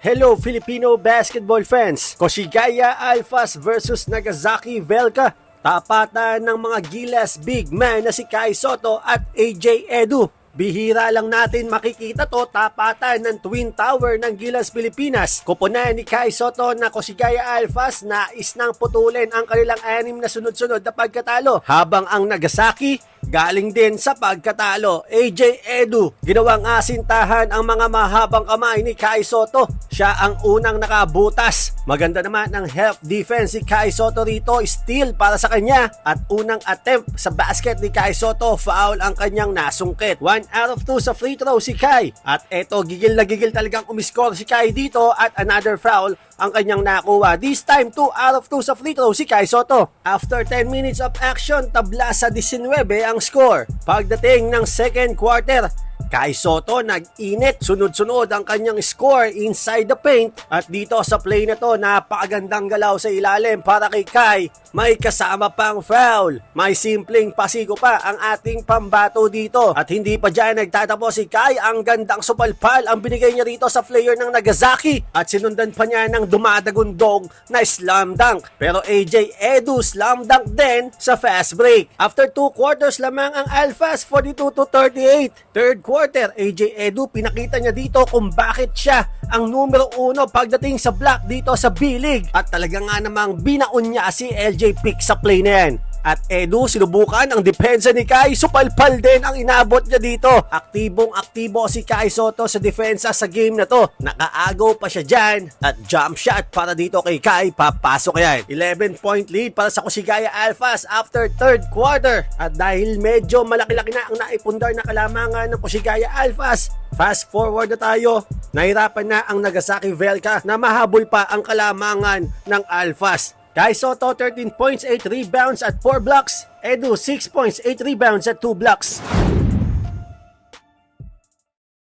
Hello Filipino basketball fans! Koshigaya Alphas versus Nagasaki Velka. Tapatan ng mga Gilas big man na si Kai Soto at AJ Edu. Bihira lang natin makikita to tapatan ng Twin Tower ng Gilas Pilipinas. Kupunan ni Kai Soto na Koshigaya Alphas nais nang putulin ang kanilang anim na sunod-sunod na pagkatalo. Habang ang Nagasaki galing din sa pagkatalo. AJ Edu, ginawang asintahan ang mga mahabang kamay ni Kai Soto. Siya ang unang nakabutas. Maganda naman ang help defense si Kai Soto rito, steal para sa kanya. At unang attempt sa basket ni Kai Soto, foul ang kanyang nasungkit. 1 out of 2 sa free throw si Kai. At eto, gigil na gigil talagang umiscore si Kai dito at another foul ang kanyang nakuha. This time, 2 out of 2 sa free throw si Kai Soto. After 10 minutes of action, tabla sa 19 ang score. Pagdating ng second quarter, Kai Soto nag-init, sunod-sunod ang kanyang score inside the paint at dito sa play na to napakagandang galaw sa ilalim para kay Kai. May kasama pang foul. May simpleng pasigo pa ang ating pambato dito. At hindi pa dyan nagtatapos si Kai. Ang gandang supalpal ang binigay niya rito sa player ng Nagasaki. At sinundan pa niya ng dumadagundong na slam dunk. Pero AJ Edu slam dunk din sa fast break. After 2 quarters lamang ang Alphas 42 to 38. Third quarter, AJ Edu pinakita niya dito kung bakit siya ang numero uno pagdating sa block dito sa B-League. At talaga nga namang binaon niya si LJ Pick sa play na yan. At Edu, sinubukan ang depensa ni Kai. Supalpal din ang inabot niya dito. Aktibong aktibo si Kai Soto sa depensa sa game na to. Nakaagaw pa siya dyan. At jump shot para dito kay Kai. Papasok yan. 11 point lead para sa Kusigaya Alphas after third quarter. At dahil medyo malaki-laki na ang naipundar na kalamangan ng Kusigaya Alphas, Fast forward na tayo. Nahirapan na ang Nagasaki Velka na mahabol pa ang kalamangan ng Alphas. Kai Soto 13 points, 8 rebounds at 4 blocks. Edu 6 points, 8 rebounds at 2 blocks.